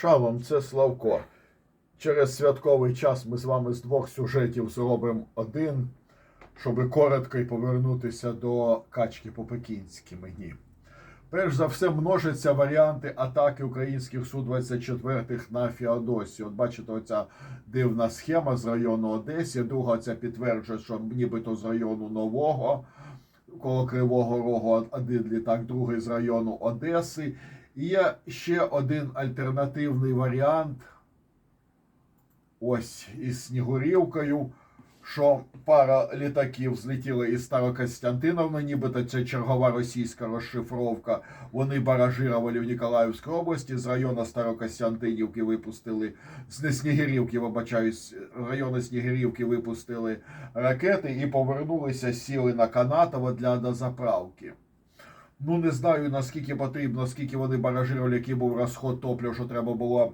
Шалом, це Славко. Через святковий час ми з вами з двох сюжетів зробимо один, щоб коротко і повернутися до качки по-пекінськи мені. Перш за все, множаться варіанти атаки українських Су-24 на Феодосію. От бачите, оця дивна схема з району Одесі. Друга це підтверджує, що нібито з району Нового, коло Кривого Рогу, один літак, другий з району Одеси. Є ще один альтернативний варіант. Ось із Снігурівкою, що пара літаків злетіли із Старокостянтиновна, нібито це чергова російська розшифровка. Вони баражирували в Ніколаївській області. З району Старокостянтинівки випустили з Снігирівки, вибачаюсь, району Снігирівки випустили ракети і повернулися, сіли на Канатово для дозаправки. Ну, не знаю наскільки потрібно, наскільки вони баражирували, який був розход топлива, що треба було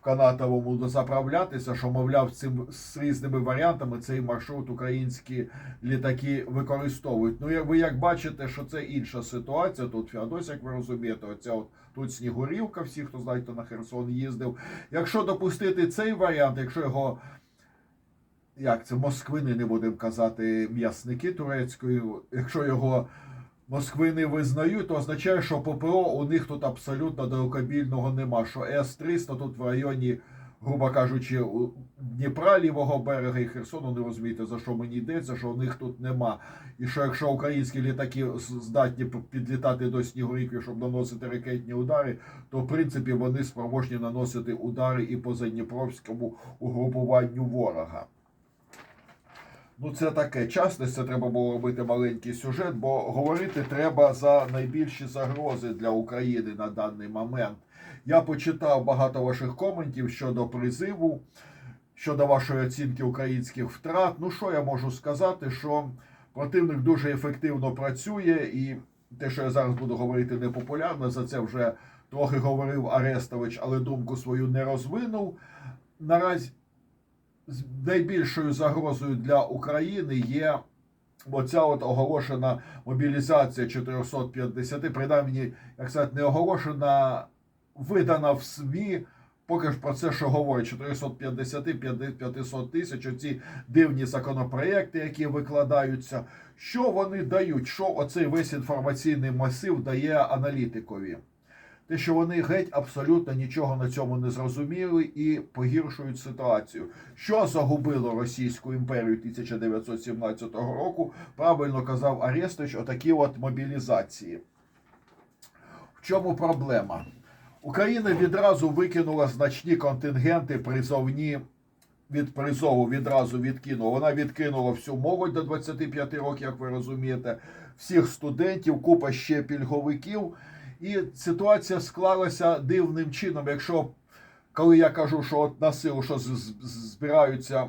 в Канатовому дозаправлятися, що, мовляв, цим з різними варіантами цей маршрут українські літаки використовують. Ну, як ви як бачите, що це інша ситуація. Тут Феодосія, як ви розумієте, оця от тут Снігурівка, всі, хто знає, хто на Херсон їздив. Якщо допустити цей варіант, якщо його. Як це Москвини, не будемо казати, м'ясники турецькою, якщо його Москви не визнають, то означає, що ППО у них тут абсолютно далекобільного нема. Що С-300 тут в районі, грубо кажучи, Дніпра лівого берега і Херсону не розумієте, за що мені йдеться, що у них тут нема. І що якщо українські літаки здатні підлітати до Снігурівки, щоб наносити ракетні удари, то в принципі вони спроможні наносити удари і по Задніпровському угрупуванню ворога. Ну, це таке часто, це треба було робити маленький сюжет, бо говорити треба за найбільші загрози для України на даний момент. Я почитав багато ваших коментів щодо призиву, щодо вашої оцінки українських втрат. Ну, що я можу сказати, що противник дуже ефективно працює, і те, що я зараз буду говорити непопулярно, за це вже трохи говорив Арестович, але думку свою не розвинув. Наразі найбільшою загрозою для України є оця от оголошена мобілізація 450, принаймні, як сказати, не оголошена, видана в СМІ. Поки ж про це, що говорять 450 500 тисяч, оці дивні законопроекти, які викладаються. Що вони дають? Що оцей весь інформаційний масив дає аналітикові? Те, що вони геть абсолютно нічого на цьому не зрозуміли і погіршують ситуацію. Що загубило Російську імперію 1917 року, правильно казав Арестович, отакі от мобілізації. В чому проблема? Україна відразу викинула значні контингенти призовні. Від призову відразу відкинула. Вона відкинула всю молодь до 25 років, як ви розумієте, всіх студентів, купа ще пільговиків. І ситуація склалася дивним чином. Якщо коли я кажу, що от на силу, що збираються,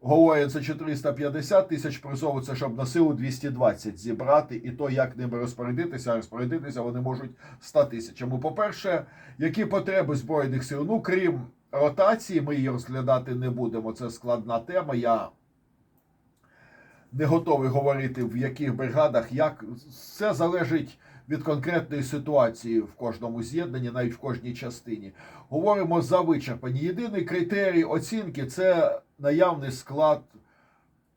говорять, це 450 тисяч призову, це щоб на силу 220 зібрати, і то як ними розпорядитися, розпорядитися вони можуть 100 тисячами. По-перше, які потреби збройних сил? Ну, крім ротації, ми її розглядати не будемо. Це складна тема. Я не готовий говорити в яких бригадах, як все залежить від конкретної ситуації в кожному з'єднанні, навіть в кожній частині. Говоримо за вичерпані. Єдиний критерій оцінки це наявний склад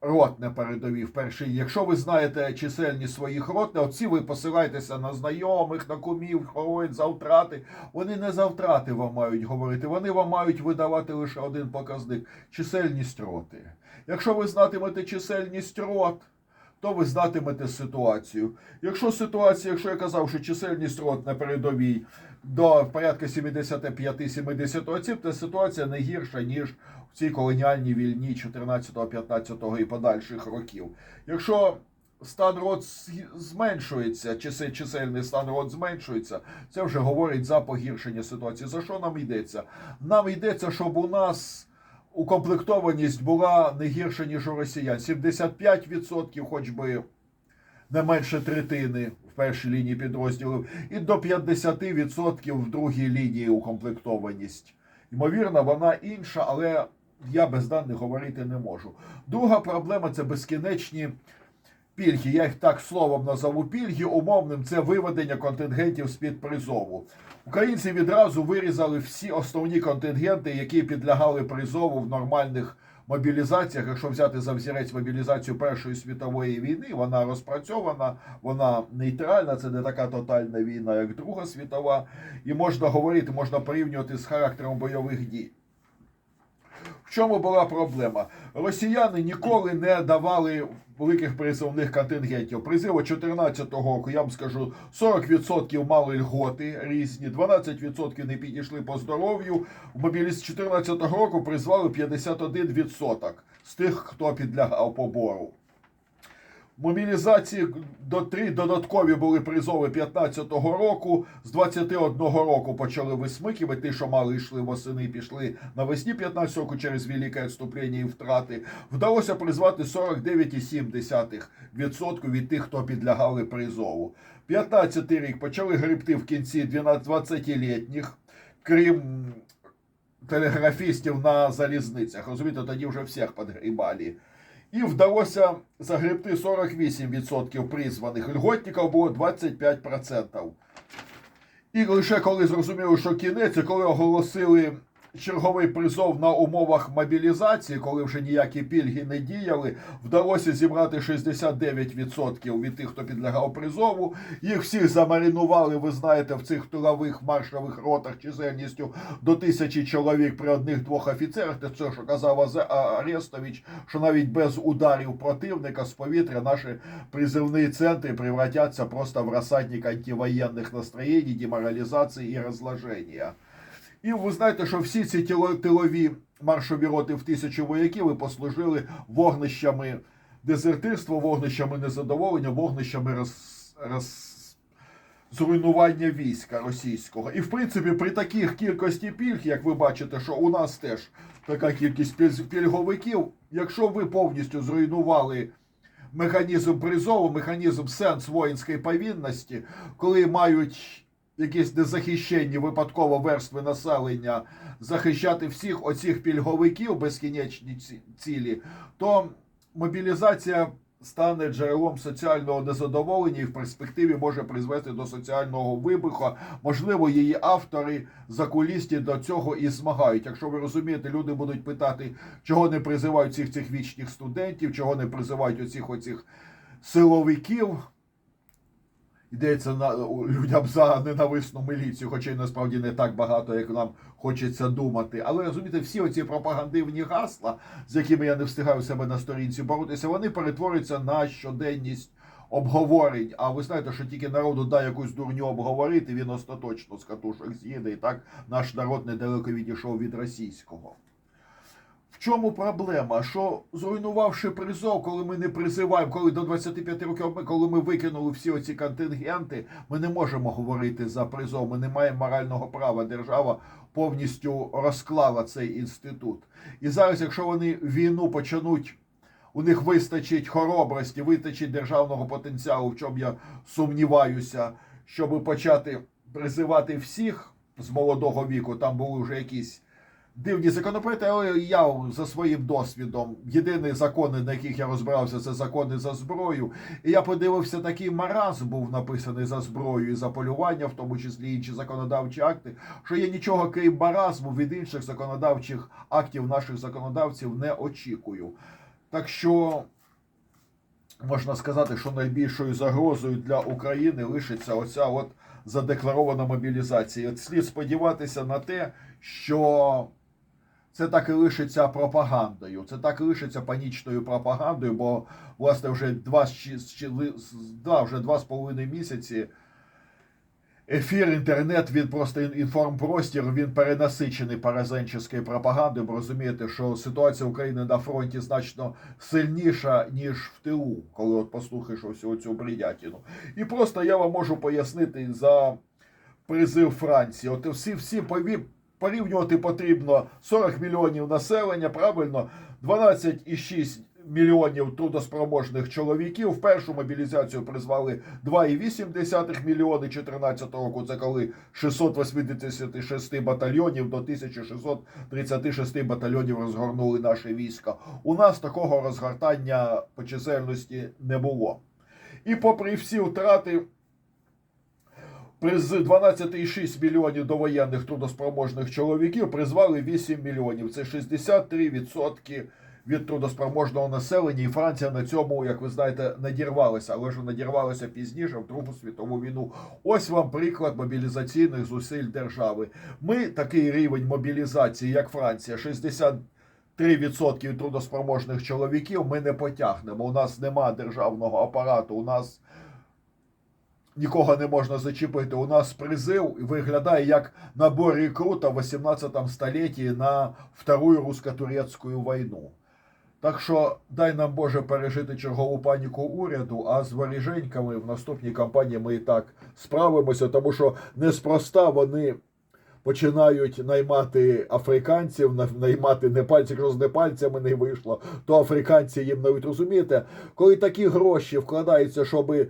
рот на передовій. Вперше, якщо ви знаєте чисельність своїх рот, оці ви посилаєтеся на знайомих, на кумів, говорять за втрати. Вони не за втрати вам мають говорити, вони вам мають видавати лише один показник чисельність роти. Якщо ви знатимете чисельність рот, то ви знатимете ситуацію. Якщо ситуація, якщо я казав, що чисельність рот на передовій до порядка 75-70 осіб, то ситуація не гірша, ніж в цій колоніальній війні 14, 15 і подальших років. Якщо стан рот зменшується, чисельний стан рот зменшується, це вже говорить за погіршення ситуації. За що нам йдеться? Нам йдеться, щоб у нас укомплектованість була не гірша, ніж у росіян. 75%, хоч би не менше третини в першій лінії підрозділів, і до 50% в другій лінії укомплектованість. Ймовірно, вона інша, але я без даних говорити не можу. Друга проблема це безкінечні. Пільги, я їх так словом назову пільги, умовним це виведення контингентів з під призову. Українці відразу вирізали всі основні контингенти, які підлягали призову в нормальних мобілізаціях. Якщо взяти за взірець мобілізацію Першої світової війни, вона розпрацьована, вона нейтральна. Це не така тотальна війна, як Друга світова. І можна говорити, можна порівнювати з характером бойових дій. В чому була проблема? Росіяни ніколи не давали великих призовних контингентів. Призиву 2014 року, я вам скажу, 40% мали льготи різні, 12% не підійшли по здоров'ю. В мобіліз 2014 року призвали 51% з тих, хто підлягав побору. Мобілізації до три додаткові були призови 15-го року. З 21 року почали висмикувати. Ті, що мали йшли восени, пішли навесні 15 року через велике відступлення і втрати. Вдалося призвати 49,7% від тих, хто підлягали призову. 15 рік почали гребти в кінці 20-літніх, крім телеграфістів на залізницях. Розумієте, тоді вже всіх підгрібали. І вдалося загребти 48% призваних. Льготників було 25%. І лише коли зрозуміли, що кінець, коли оголосили черговий призов на умовах мобілізації, коли вже ніякі пільги не діяли, вдалося зібрати 69% від тих, хто підлягав призову. Їх всіх замаринували, ви знаєте, в цих тилових маршових ротах чисельністю до тисячі чоловік при одних-двох офіцерах. Це що казав Арестович, що навіть без ударів противника з повітря наші призивні центри превратяться просто в розсадник антивоєнних настроєнь, деморалізації і розложення. І ви знаєте, що всі ці тилові маршові роти в тисячу вояків і послужили вогнищами дезертирства, вогнищами незадоволення, вогнищами роз, роз, зруйнування війська російського. І в принципі, при таких кількості пільг, як ви бачите, що у нас теж така кількість пільговиків, якщо ви повністю зруйнували механізм призову, механізм сенс воїнської повінності, коли мають якісь незахищені випадково верстви населення захищати всіх оцих пільговиків безкінечні цілі, то мобілізація стане джерелом соціального незадоволення і в перспективі може призвести до соціального вибуху. Можливо, її автори закулісті до цього і змагають. Якщо ви розумієте, люди будуть питати, чого не призивають цих цих вічних студентів, чого не призивають оцих оцих силовиків. Йдеться на людям за ненависну міліцію, хоча й насправді не так багато, як нам хочеться думати. Але розумієте, всі оці пропагандивні гасла, з якими я не встигаю себе на сторінці боротися, вони перетворюються на щоденність обговорень. А ви знаєте, що тільки народу дай якусь дурню обговорити, він остаточно з катушок з'їде. І так наш народ недалеко відійшов від російського. В чому проблема? Що зруйнувавши призов, коли ми не призиваємо, коли до 25 років, ми- коли ми викинули всі оці контингенти, ми не можемо говорити за призов. Ми не маємо морального права. Держава повністю розклала цей інститут. І зараз, якщо вони війну почнуть, у них вистачить хоробрості, вистачить державного потенціалу, в чому я сумніваюся, щоб почати призивати всіх з молодого віку. Там були вже якісь дивні законопроекти, але я за своїм досвідом, єдині закони, на яких я розбирався, це закони за зброю. І я подивився, такий маразм був написаний за зброю і за полювання, в тому числі інші законодавчі акти, що я нічого крім маразму від інших законодавчих актів наших законодавців не очікую. Так що можна сказати, що найбільшою загрозою для України лишиться оця от задекларована мобілізація. Слід сподіватися на те, що це так і лишиться пропагандою. Це так і лишиться панічною пропагандою, бо власне вже два, да, вже два з половиною місяці. Ефір, інтернет, він просто інформпростір, він перенасичений паразенческою пропагандою. Бо розумієте, що ситуація України на фронті значно сильніша, ніж в тилу, коли от послухаєш всю цю бредятину. І просто я вам можу пояснити за призив Франції. От всі, всі пові... порівнювати потрібно 40 мільйонів населення, правильно, 12,6 мільйонів трудоспроможних чоловіків. В першу мобілізацію призвали 2,8 мільйони 2014 року. Це коли 686 батальйонів до 1636 батальйонів розгорнули наші війська. У нас такого розгортання по чисельності не було. І попри всі втрати, Приз 12,6 мільйонів довоєнних трудоспроможних чоловіків призвали 8 мільйонів. Це 63% від трудоспроможного населення. І Франція на цьому, як ви знаєте, надірвалася, але ж надірвалася пізніше в Другу світову війну. Ось вам приклад мобілізаційних зусиль держави. Ми такий рівень мобілізації, як Франція, 63% від трудоспроможних чоловіків. Ми не потягнемо. У нас нема державного апарату. У нас нікого не можна зачепити. У нас призив виглядає як набор рекрута в 18 столітті на Вторую русско-турецьку війну. Так що дай нам Боже пережити чергову паніку уряду, а з воріженьками в наступній кампанії ми і так справимося, тому що неспроста вони починають наймати африканців, на- наймати непальців, якщо з непальцями не вийшло, то африканці їм навіть розумієте, коли такі гроші вкладаються, щоби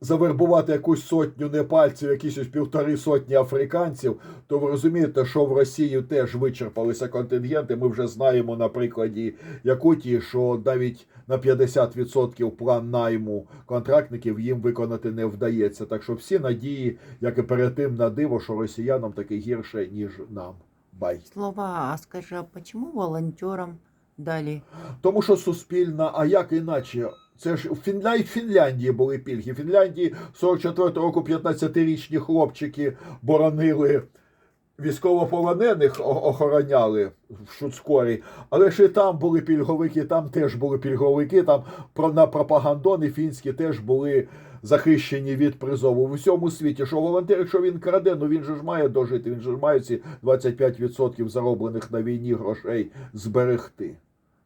завербувати якусь сотню непальців, якісь ось півтори сотні африканців, то ви розумієте, що в Росії теж вичерпалися контингенти. Ми вже знаємо на прикладі Якутії, що навіть на 50% план найму контрактників їм виконати не вдається. Так що всі надії, як і перед тим, на диво, що росіянам таки гірше, ніж нам. Бай. Слова, а скажи, а почему волонтерам дали? Тому що суспільна, а як іначе? Це ж Фінляндії, в Фінляндії були пільги. В Фінляндії 44 року 15-річні хлопчики боронили військовополонених, охороняли в Шуцкорі. Але ж і там були пільговики, там теж були пільговики, там на пропагандони фінські теж були захищені від призову в усьому світі. Що волонтер, якщо він краде, ну він же ж має дожити, він же ж має ці 25% зароблених на війні грошей зберегти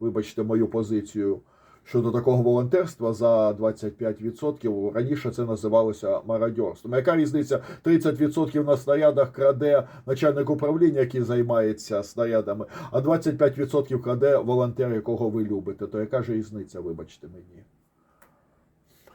вибачте мою позицію щодо такого волонтерства за 25%. Раніше це називалося мародьорством. Яка різниця? 30% на снарядах краде начальник управління, який займається снарядами, а 25% краде волонтер, якого ви любите. То яка ж різниця, вибачте мені?